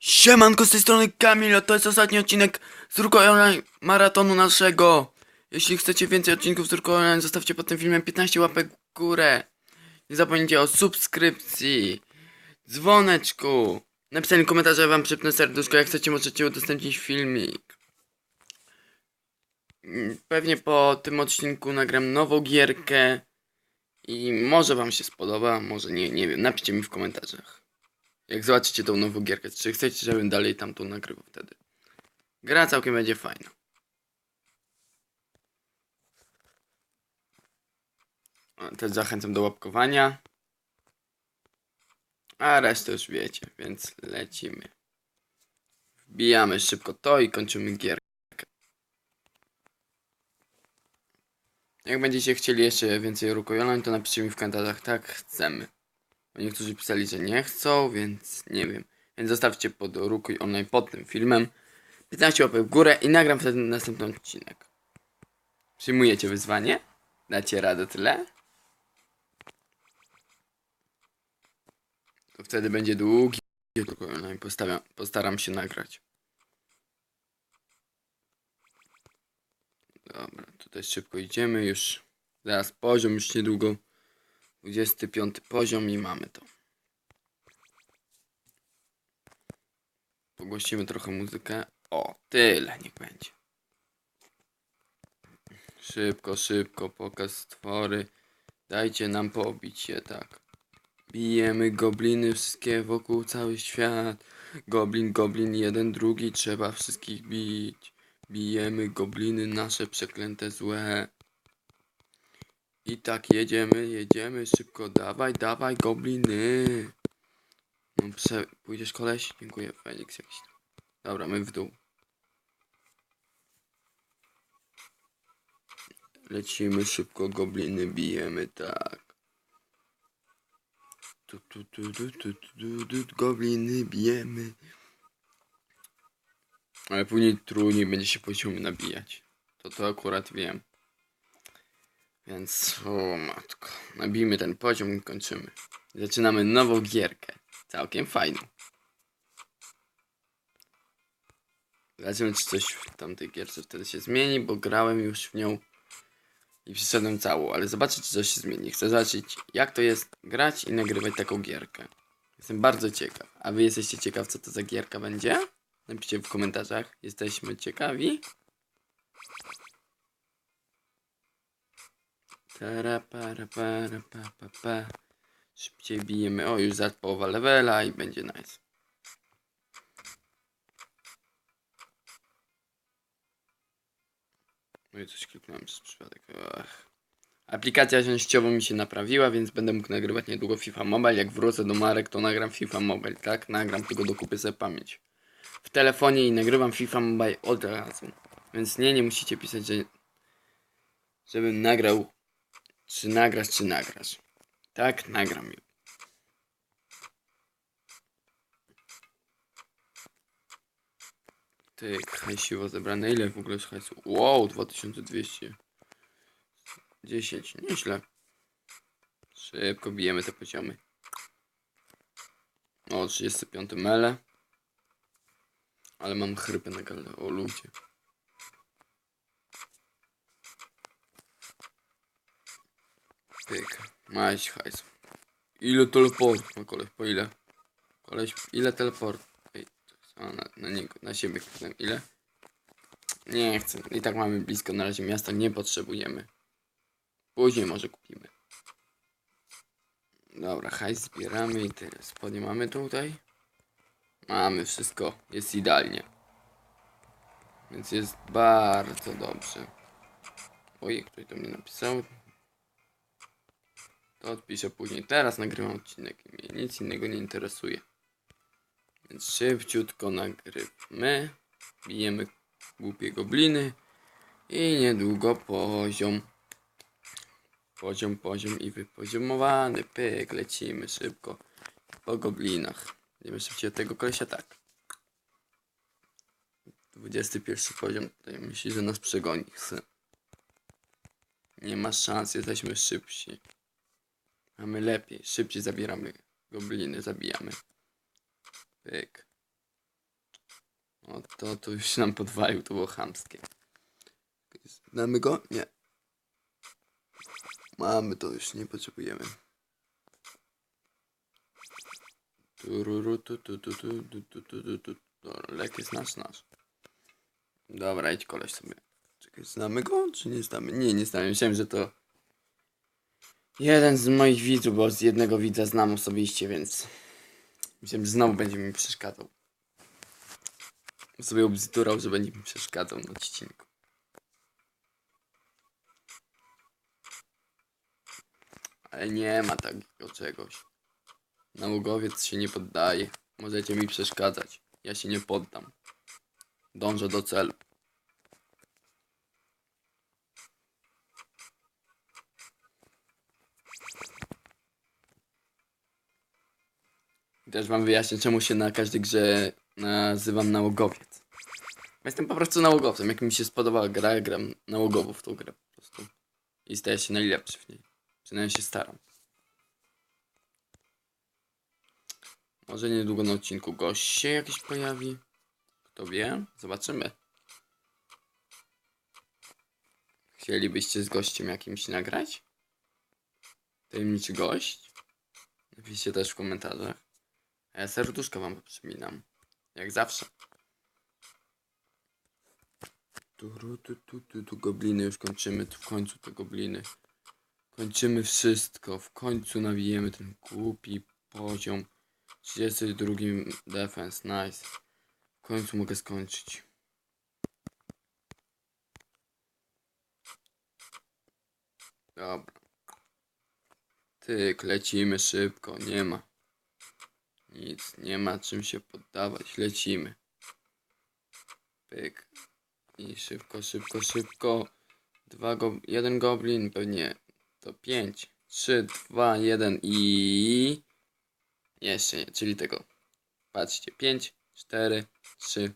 Siemanko, z tej strony Kamil, to jest ostatni odcinek z Rukojonej maratonu naszego. Jeśli chcecie więcej odcinków z Rukojonej, zostawcie pod tym filmem 15 łapek w górę. Nie zapomnijcie o subskrypcji, dzwoneczku, napisaniu komentarza, wam przypnę serduszko, jak chcecie możecie udostępnić filmik. Mm, Pewnie po tym odcinku nagram nową gierkę i może wam się spodoba, może nie, nie wiem, napiszcie mi w komentarzach. Jak zobaczycie tą nową gierkę, czy chcecie, żebym dalej tamtą nagrywał wtedy. Gra całkiem będzie fajna. Też zachęcam do łapkowania. A resztę już wiecie, więc lecimy. Wbijamy szybko to i kończymy gierkę. Jak będziecie chcieli jeszcze więcej rukojoleń, to napiszcie mi w komentarzach, tak chcemy. Niektórzy pisali, że nie chcą, więc nie wiem. Więc zostawcie pod rukuj online pod tym filmem 15 łapek w górę i nagram wtedy następny odcinek. Przyjmujecie wyzwanie? Dacie radę tyle? To wtedy będzie długi rukuj online. Postawiam, postaram się nagrać. Dobra, tutaj szybko idziemy już. Zaraz poziom, już niedługo. 25 poziom i mamy to. Pogłosimy trochę muzykę. O, tyle niech będzie. Szybko, szybko, pokaz stwory. Dajcie nam pobić się, tak. Bijemy gobliny, wszystkie wokół, cały świat. Goblin, goblin, jeden, drugi, trzeba wszystkich bić. Bijemy gobliny, nasze przeklęte złe. I tak jedziemy, jedziemy, szybko, dawaj, dawaj, gobliny. No, prze... Pójdziesz koleś? Dziękuję, Felix. Dobra, my w dół. Lecimy szybko, gobliny bijemy, tak. Tu, tu, tu, tu, tu, tu, tu, tu, gobliny bijemy. Ale później trudniej będzie się poziomy nabijać. To to akurat wiem. Więc, o matko, nabijmy ten poziom i kończymy. Zaczynamy nową gierkę. Całkiem fajną. Zobaczymy, czy coś w tamtej gierce wtedy się zmieni, bo grałem już w nią i przyszedłem całą, ale zobaczę, czy coś się zmieni. Chcę zobaczyć, jak to jest grać i nagrywać taką gierkę. Jestem bardzo ciekaw. A wy jesteście ciekaw, co to za gierka będzie? Napiszcie w komentarzach. Jesteśmy ciekawi. Para, para, pa, pa, pa. Szybciej bijemy. O, już za połowa levela i będzie nice. No i coś kliknąłem przez przypadek. Ach. Aplikacja częściowo mi się naprawiła, więc będę mógł nagrywać niedługo FIFA Mobile. Jak wrócę do Marek, to nagram FIFA Mobile, tak? Nagram, tylko dokupię sobie pamięć. W telefonie i nagrywam FIFA Mobile od razu. Więc nie, nie musicie pisać, że żebym nagrał czy nagrasz, czy nagrasz. Tak, nagram ją. Ty, hajsiwo zebrane. Ile w ogóle jest hajsu? Wow, 2200. 10, nieźle. Szybko bijemy te poziomy. O, 35 mele. Ale mam chrypę na gale. O ludzie. Pyk. Maś hajs. Ile teleport ma koleś? Po ile? Koleś, ile teleport? Ej, na, na niego, na siebie kliknę. Ile? Nie chcę. I tak mamy blisko na razie miasta, nie potrzebujemy. Później może kupimy. Dobra, hajs zbieramy i tyle. Spodnie mamy tutaj. Mamy wszystko. Jest idealnie. Więc jest bardzo dobrze. Ojej, ktoś do mnie napisał. To odpiszę później. Teraz nagrywam odcinek i mnie nic innego nie interesuje. Więc szybciutko nagrywamy. Bijemy głupie gobliny. I niedługo poziom. Poziom, poziom i wypoziomowany. Pyk, lecimy szybko. Po goblinach. Będziemy szybciej tego kolesia tak. 21 poziom. Tutaj myśli, że nas przegoni. Nie ma szans, jesteśmy szybsi. Mamy lepiej, szybciej zabieramy gobliny, zabijamy. Pyk. O, to, to już nam podwalił, to było chamskie. Znamy go? Nie. Mamy to już, nie potrzebujemy. Tururu, tu, tu, tu, tu, tu, tu, tu, tu, tu. Dobra, lek jest nasz, nasz. Dobra, idź koleś sobie. Czekaj, znamy go, czy nie znamy? Nie, nie znamy. Myślałem, że to jeden z moich widzów, bo z jednego widza znam osobiście, więc myślałem, że znowu będzie mi przeszkadzał. Sobie ubzdurał, że będzie mi przeszkadzał na odcinku. Ale nie ma takiego czegoś. Nałogowiec się nie poddaje. Możecie mi przeszkadzać. Ja się nie poddam. Dążę do celu. Też wam wyjaśnię, czemu się na każdej grze nazywam nałogowiec. Jestem po prostu nałogowcem. Jak mi się spodobała gra, gram nałogowo w tą grę po prostu. I staję się najlepszy w niej. Przynajmniej się staram. Może niedługo na odcinku gość się jakiś pojawi. Kto wie? Zobaczymy. Chcielibyście z gościem jakimś nagrać? Tajemniczy gość? Napiszcie też w komentarzach. Ja serduszko wam przypominam. Jak zawsze. Tu, tu, tu, tu, tu gobliny już kończymy. Tu w końcu te gobliny. Kończymy wszystko. W końcu nawijemy ten głupi poziom. 32 defense. Nice. W końcu mogę skończyć. Dobra. Tyk, lecimy szybko. Nie ma. Nic, nie ma czym się poddawać. Lecimy. Pyk. I szybko, szybko, szybko. Dwa go jeden goblin, pewnie to pięć. Trzy, dwa, jeden i... Jeszcze nie, czyli tego. Patrzcie, pięć, cztery, trzy,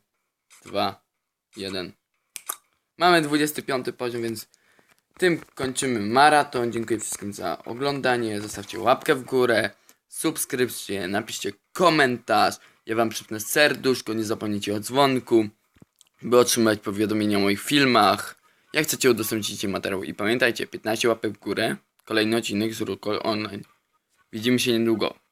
dwa, jeden. Mamy 25 poziom, więc tym kończymy maraton. Dziękuję wszystkim za oglądanie. Zostawcie łapkę w górę, subskrypcję, napiszcie komentarz. Ja wam przypnę serduszko, nie zapomnijcie o dzwonku, by otrzymać powiadomienia o moich filmach. Jak chcecie udostępnić materiał i pamiętajcie, 15 łapek w górę, kolejny odcinek z Rukol Online. Widzimy się niedługo.